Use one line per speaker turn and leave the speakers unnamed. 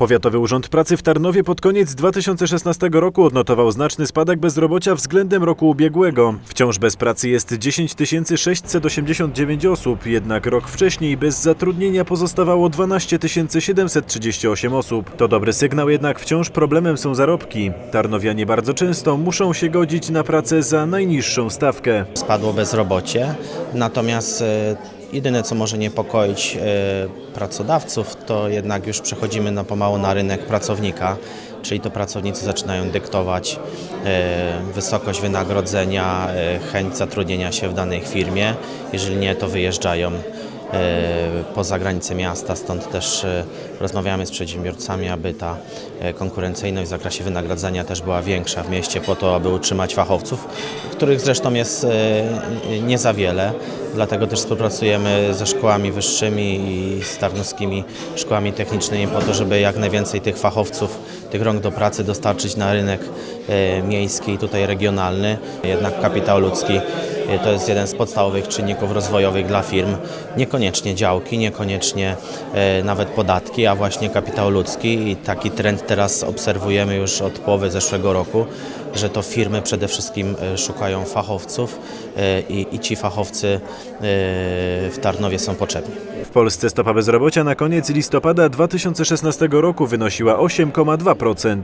Powiatowy Urząd Pracy w Tarnowie pod koniec 2016 roku odnotował znaczny spadek bezrobocia względem roku ubiegłego. Wciąż bez pracy jest 10 689 osób, jednak rok wcześniej bez zatrudnienia pozostawało 12 738 osób. To dobry sygnał, jednak wciąż problemem są zarobki. Tarnowianie bardzo często muszą się godzić na pracę za najniższą stawkę.
spadło bezrobocie, natomiast e, jedyne co może niepokoić e, pracodawców to jednak już przechodzimy na pomału na rynek pracownika, czyli to pracownicy zaczynają dyktować e, wysokość wynagrodzenia, e, chęć zatrudnienia się w danej firmie, jeżeli nie to wyjeżdżają poza granice miasta, stąd też rozmawiamy z przedsiębiorcami, aby ta konkurencyjność w zakresie wynagradzania też była większa w mieście po to, aby utrzymać fachowców, których zresztą jest nie za wiele. Dlatego też współpracujemy ze szkołami wyższymi i z tarnowskimi szkołami technicznymi po to, żeby jak najwięcej tych fachowców, tych rąk do pracy dostarczyć na rynek e, miejski i tutaj regionalny. Jednak kapitał ludzki e, to jest jeden z podstawowych czynników rozwojowych dla firm. Niekoniecznie działki, niekoniecznie e, nawet podatki, a właśnie kapitał ludzki i taki trend teraz obserwujemy już od połowy zeszłego roku, że to firmy przede wszystkim szukają fachowców i, i ci fachowcy e, w Tarnowie są potrzebni.
W Polsce stopa bezrobocia na koniec listopada 2016 roku wynosiła 8,2%.